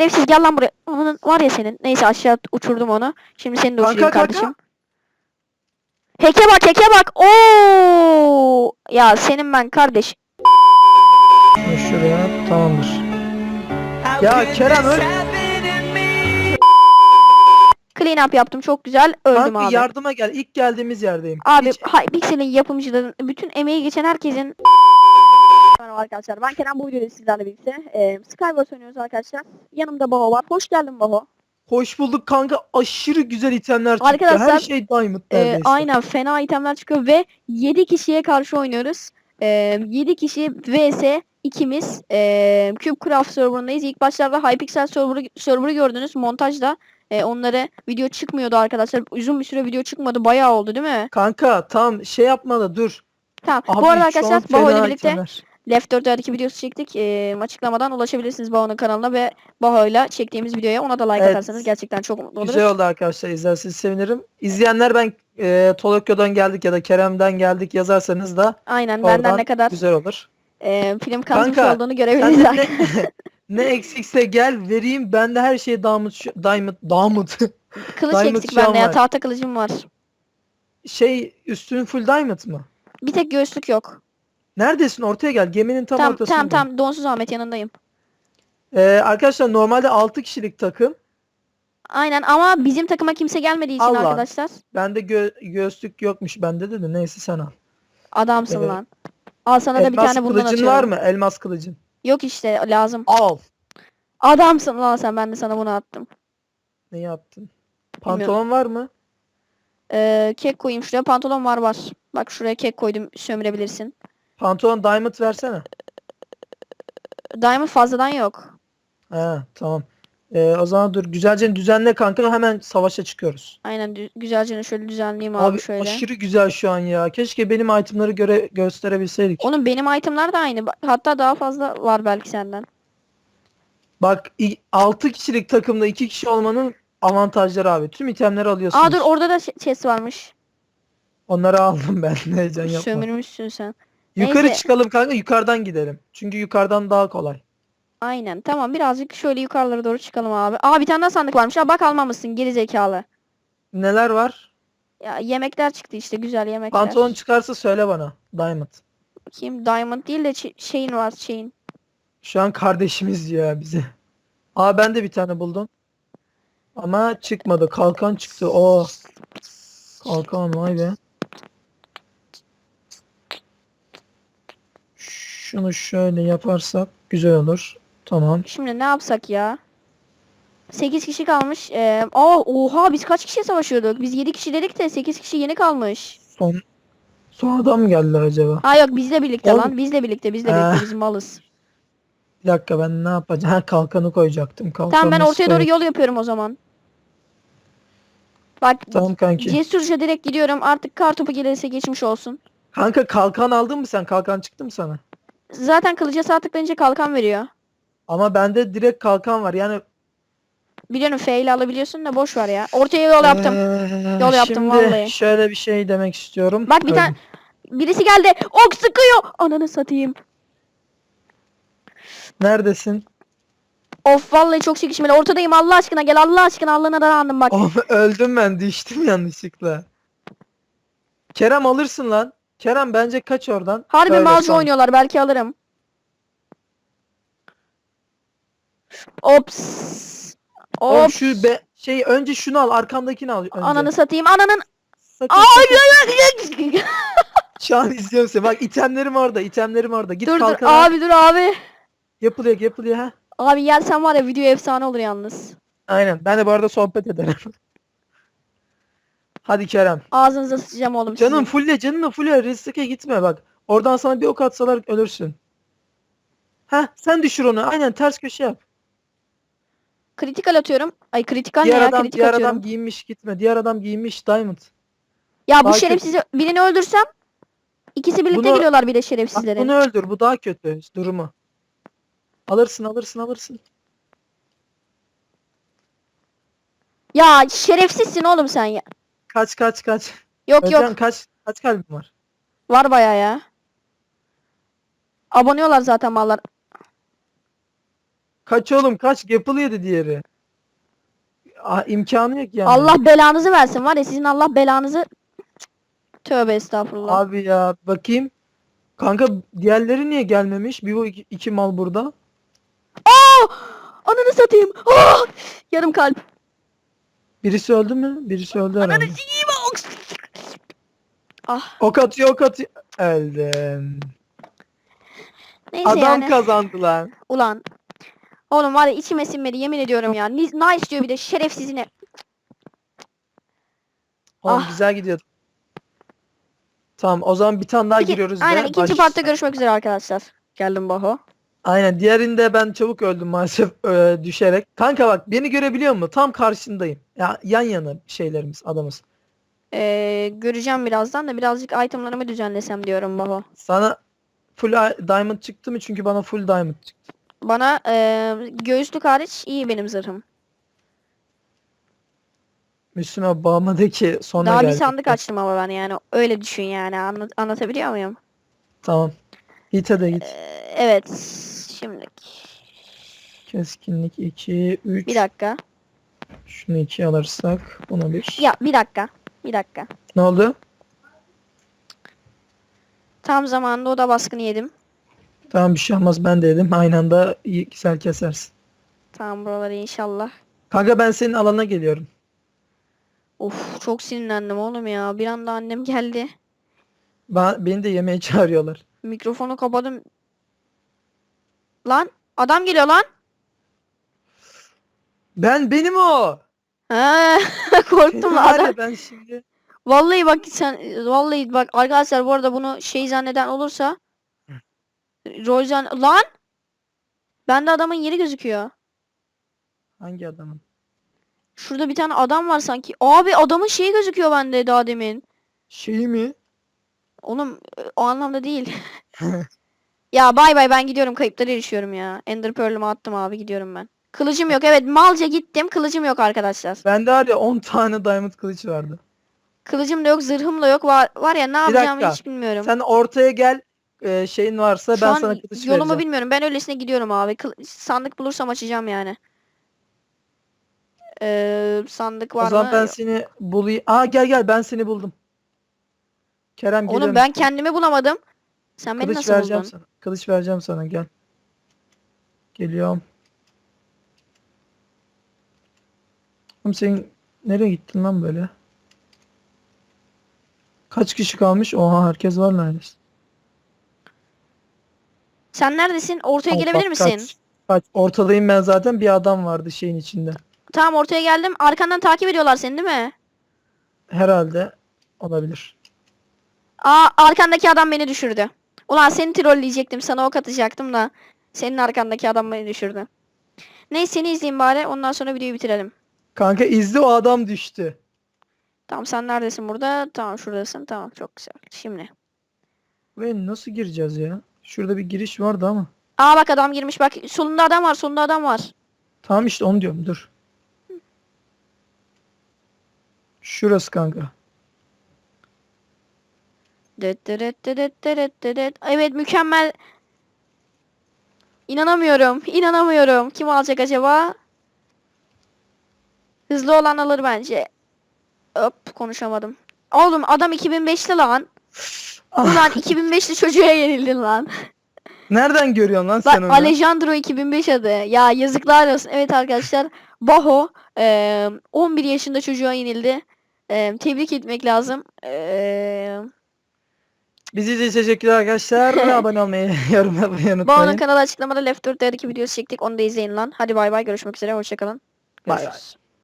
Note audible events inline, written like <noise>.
Şerefsiz gel lan buraya. Onun var ya senin. Neyse aşağı uçurdum onu. Şimdi seni de Kanka, uçurayım kanka. kardeşim. Heke bak heke bak. Oo! Ya senin ben kardeş. Şuraya tamamdır. Ya Kerem öl. Clean up yaptım çok güzel. Öldüm Kanka abi. yardıma gel. İlk geldiğimiz yerdeyim. Abi Hiç- Hypixel'in yapımcıların bütün emeği geçen herkesin Merhaba arkadaşlar ben Kerem bu videoda sizlerle birlikte e, Skywars oynuyoruz arkadaşlar. Yanımda Baho var. Hoş geldin Baho. Hoş bulduk kanka. Aşırı güzel itemler çıktı. Arkadaşlar, Her şey diamond E, aynen fena itemler çıkıyor ve 7 kişiye karşı oynuyoruz. E, 7 kişi vs ikimiz e, CubeCraft serverındayız. İlk başlarda Hypixel serverı, serverı gördünüz montajda. E, onları video çıkmıyordu arkadaşlar. Uzun bir süre video çıkmadı. Bayağı oldu değil mi? Kanka tam şey yapma da dur. Tamam. Abi, bu arada arkadaşlar Baho ile birlikte itemler. Left 4 2 videosu çektik. Ee, açıklamadan ulaşabilirsiniz Baho'nun kanalına ve Baho'yla çektiğimiz videoya ona da like Evet. atarsanız gerçekten çok mutlu oluruz. Güzel oldu arkadaşlar. İzlerseniz sevinirim. İzleyenler ben e, Tolokyo'dan geldik ya da Kerem'den geldik yazarsanız da Aynen benden ne kadar güzel olur. e, film kazmış Kanka, olduğunu görebiliriz. ne, <laughs> <laughs> ne eksikse gel vereyim. Ben de her şeyi diamond diamond diamond Kılıç Diamond eksik bende ya tahta kılıcım var. şey üstün full diamond mı? Bir tek göğüslük yok. Neredesin? Ortaya gel. Geminin tam Tam ortasındayım. tam tam donsuz Ahmet yanındayım. Ee, arkadaşlar normalde 6 kişilik takım. Aynen ama bizim takıma kimse gelmediği için Allah. arkadaşlar. Bende gö- göğüslük yokmuş bende de de neyse sen al. Adamsın Evet. lan. Al sana da bir Elmas tane bundan kılıcın atıyorum. var mı? Elmas kılıcın. Yok işte lazım. Al. Adamsın lan sen ben de sana bunu attım. Ne yaptın? Pantolon var mı? Ee, kek koyayım şuraya. Pantolon var var. Bak şuraya kek koydum sömürebilirsin. Pantolon diamond versene. Diamond fazladan yok. Ha tamam. Ee, o zaman dur güzelce düzenle kanka hemen savaşa çıkıyoruz. Aynen dü- güzelce şöyle düzenleyeyim abi, Abi, şöyle. aşırı güzel şu an ya. Keşke benim itemları göre gösterebilseydik. Onun benim itemler de aynı. Bak, Hatta daha fazla var belki senden. Bak 6 kişilik takımda 2 kişi olmanın avantajları abi. Tüm itemleri alıyorsunuz. Aa dur orada da ş- chest varmış. Onları aldım ben. <laughs> Heyecan yapma. Sömürmüşsün sen. Yukarı Neyse. çıkalım kanka yukarıdan gidelim. Çünkü yukarıdan daha kolay. Aynen. Tamam birazcık şöyle yukarılara doğru çıkalım abi. Aa bir tane daha sandık varmış. Aa bak almamışsın geri zekalı. Neler var? Ya yemekler çıktı işte güzel yemekler. Pantolon çıkarsa söyle bana. Diamond. Bakayım diamond değil de şeyin var şeyin. Şu an kardeşimiz diyor ya bize. Aa ben de bir tane buldum. Ama çıkmadı. Kalkan çıktı. O. Kalkan vay be. Şunu şöyle yaparsak güzel olur. Tamam. Şimdi ne yapsak ya? 8 kişi kalmış. Ee, aa oha biz kaç kişiye savaşıyorduk? Biz 7 kişi dedik de 8 kişi yeni kalmış. Son son adam mı geldi acaba? Ha yok bizle birlikte Oğlum- lan. Bizle birlikte bizle Ee. birlikte biz malız. Bir dakika ben ne yapacağım? Ha kalkanı koyacaktım. Kalkanı Tamam ben ortaya doğru koyayım? yol yapıyorum o zaman. Bak Tamam kanki. cesurca direkt gidiyorum. Artık kar topu gelirse geçmiş olsun. Kanka kalkan aldın mı sen? Kalkan çıktı mı sana? Zaten kılıca sağ tıklayınca kalkan veriyor. Ama bende direkt kalkan var. Yani Biliyorum F ile alabiliyorsun da boş ver ya. Ortaya yol yaptım. Eee, Yol yaptım şimdi vallahi. şöyle bir şey demek istiyorum. Bak bir Öldüm. tane birisi geldi. Ok sıkıyor. Ananı satayım. Neredesin? Of vallahi çok çekişmeli. Ortadayım Allah aşkına gel Allah aşkına Allah'ına dayandım bak. Oğlum öldüm ben düştüm yanlışlıkla. Kerem alırsın lan. Kerem bence kaç oradan. Harbi son. oynuyorlar belki alırım. Ops. Oğlum Ops. şu be şey önce şunu al arkandakini al önce. Ananı satayım. Ananın. Sakın, Ay sakın. <laughs> Şu an izliyorum seni. Bak itemlerim orada itemlerim orada. Git dur dur kalkana. Abi. abi dur abi. Yapılıyor yapılıyor ha. Abi gelsen var ya video efsane olur yalnız. Aynen. Ben de bu arada sohbet ederim. <laughs> Hadi Kerem. Ağzınıza sıçacağım oğlum Canım sizin. fulle canım fulle riske gitme bak. Oradan sana bir ok atsalar ölürsün. Heh sen düşür onu. Aynen ters köşe yap. Kritikal atıyorum. Ay kritikal ne Diğer ya adam kritik diğer atıyorum. adam giyinmiş gitme. Diğer adam giyinmiş diamond. Ya bu Daha şerefsizi birini öldürsem ikisi birlikte Bunu- geliyorlar bir de Bak şerefsizlerin. bunu öldür. Bu daha kötü durumu. Alırsın alırsın alırsın. Ya şerefsizsin oğlum sen ya. Kaç kaç kaç. Yok Özcan yok kaç kaç kalbin var? var baya ya. Abonuyorlar zaten mallar. Kaç oğlum kaç Gapple yedi diğeri. Aa, imkanı yok yani. Allah belanızı versin var ya sizin Allah belanızı Tövbe estağfurullah. Abi ya bakayım. Kanka diğerleri niye gelmemiş? Bir bu iki, iki mal burada. Ananı satayım. Ah! Yarım kalp. Birisi öldü mü? Birisi öldü herhalde. Ananı sikeyim. Ah Ok atıyor ok atıyor. Öldüm. neyse Adam yani. kazandı lan. Ulan. Oğlum var ya içime sinmedi yemin ediyorum ya. Ni- Nice diyor bir de şerefsizine. Oğlum Ah. güzel gidiyordu. Tamam o zaman bir tane daha İki- giriyoruz Aynen ikinci baş- partta görüşmek üzere arkadaşlar. Geldim Baho. Aynen diğerinde ben çabuk öldüm maalesef <laughs> e, düşerek. Kanka bak beni görebiliyor musun? Tam karşındayım. Ya yan yana şeylerimiz adamız. Ee, göreceğim birazdan da birazcık itemlarımı düzenlesem diyorum Baho. Sana full diamond çıktı mı? Çünkü bana full diamond çıktı. Bana ee, göğüslük hariç iyi benim zırhım. Müslüme bağmadaki sonra Daha bir geldik. sandık açtım ama ben yani öyle düşün yani Anla- anlatabiliyor muyum? Tamam. Git hadi git. Ee, evet şimdi Keskinlik 2, 3. bir dakika. Şunu 2 alırsak buna 1. Ya bir dakika. Bir dakika. Ne oldu? Tam zamanında oda baskını yedim. Tamam bir şey olmaz ben de yedim. Aynı anda güzel kesersin. Tamam buraları inşallah. Kanka ben senin alana geliyorum. Of çok sinirlendim oğlum ya. Bir anda annem geldi. Ben, beni de yemeğe çağırıyorlar. Mikrofonu kapadım. Lan adam geliyor lan. Ben benim o. Ha, <laughs> korktum var adam. ben şimdi. Vallahi bak sen vallahi bak arkadaşlar bu arada bunu şey zanneden olursa rol zan lan bende adamın yeri gözüküyor. Hangi adamın? Şurada bir tane adam var sanki. Abi adamın şeyi gözüküyor bende daha demin. Şeyi mi? Oğlum e, o anlamda değil. <laughs> Ya bay bay ben gidiyorum kayıplara erişiyorum ya. Ender Pearl'ümü attım abi gidiyorum ben. Kılıcım yok evet malca gittim kılıcım yok arkadaşlar. Bende var ya 10 tane diamond kılıç vardı. Kılıcım da yok zırhım da yok var, var ya ne yapacağımı dakika. hiç bilmiyorum. Sen ortaya gel. e, şeyin varsa Şu ben an sana kılıç yolumu vereceğim. bilmiyorum ben öylesine gidiyorum abi. Kıl- sandık bulursam açacağım yani. Ee, sandık var O zaman mı? ben Yok. seni bulayım. Aa gel gel ben seni buldum. Kerem Oğlum geliyorum. ben kendimi bulamadım. Sen beni Kılıç nasıl vereceğim buldun? sana. Kılıç vereceğim sana gel. Geliyorum. Oğlum sen nereye gittin lan böyle? Kaç kişi kalmış? Oha herkes var neredeyse. Sen neredesin? Ortaya Al, gelebilir bak, misin? Kaç, kaç. Ortadayım ben zaten bir adam vardı şeyin içinde. Tamam ortaya geldim. Arkandan takip ediyorlar seni değil mi? Herhalde olabilir. Aa arkandaki adam beni düşürdü. Ulan seni trolleyecektim. Sana ok atacaktım da. Senin arkandaki adam beni düşürdü. Neyse seni izleyeyim bari. Ondan sonra videoyu bitirelim. Kanka izle o adam düştü. Tamam sen neredesin burada? Tamam şuradasın. Tamam çok güzel. Şimdi. Ve nasıl gireceğiz ya? Şurada bir giriş vardı ama. Aa bak adam girmiş. Bak solunda adam var. Solunda adam var. Tamam işte onu diyorum dur. Şurası kanka. Evet mükemmel. İnanamıyorum. İnanamıyorum. Kim alacak acaba? Hızlı olan alır bence. Hop konuşamadım. Oğlum adam 2005'li lan. Ulan 2005'li çocuğa yenildin lan. Nereden görüyorsun lan sen onu? Alejandro 2005 adı. Ya yazıklar olsun. Evet arkadaşlar. Baho eee, 11 yaşında çocuğa yenildi. Eee, tebrik etmek lazım. Eee Bizi izlediğiniz için teşekkürler arkadaşlar. <laughs> Abone olmayı, <laughs> yorum yapmayı unutmayın. kanalı açıklamada Left 4 Dead 2 videosu çektik. Onu da izleyin lan. Hadi bay bay. Görüşmek üzere. Hoşçakalın. Bay bay.